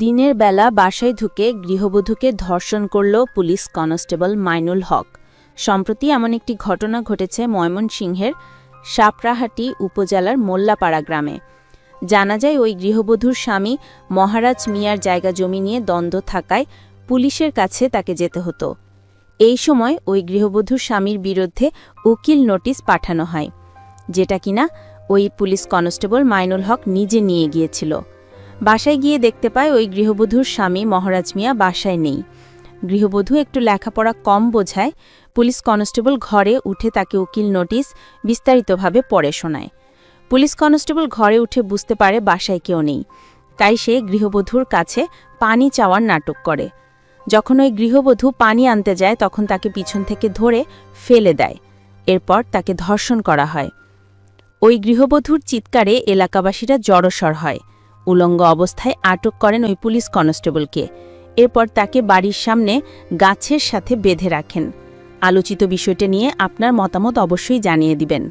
দিনের বেলা বাসায় ঢুকে গৃহবধূকে ধর্ষণ করল পুলিশ কনস্টেবল মাইনুল হক। সম্প্রতি এমন একটি ঘটনা ঘটেছে ময়মনসিংহের সাপরাহাটি উপজেলার মোল্লাপাড়া গ্রামে। জানা যায় ওই গৃহবধূর স্বামী মহারাজ মিয়ার জায়গা জমি নিয়ে দ্বন্দ্ব থাকায় পুলিশের কাছে তাকে যেতে হতো। এই সময় ওই গৃহবধূর স্বামীর বিরুদ্ধে উকিল নোটিশ পাঠানো হয়, যেটা কিনা ওই পুলিশ কনস্টেবল মাইনুল হক নিজে নিয়ে গিয়েছিল। বাসায় গিয়ে দেখতে পায় ওই গৃহবধূর স্বামী মহারাজ মিয়া বাসায় নেই। গৃহবধূ একটু লেখাপড়া কম বোঝায়, পুলিশ কনস্টেবল ঘরে উঠে তাকে উকিল নোটিশ বিস্তারিতভাবে পড়ে শোনায়। পুলিশ কনস্টেবল ঘরে উঠে বুঝতে পারে বাসায় কেউ নেই। তাই সে গৃহবধূর কাছে পানি চাওয়ার নাটক করে। যখন ওই গৃহবধূ পানি আনতে যায়, তখন তাকে পিছন থেকে ধরে ফেলে দেয়। এরপর তাকে ধর্ষণ করা হয়। ওই গৃহবধূর চিৎকারে এলাকাবাসীরা জড়সড় হয়। উলঙ্গ অবস্থায় আটক করেন ওই পুলিশ কনস্টেবলকে। এরপর তাকে বাড়ির সামনে গাছের সাথে বেঁধে রাখেন। আলোচিত বিষয়টা নিয়ে আপনার মতামত অবশ্যই জানিয়ে দিবেন।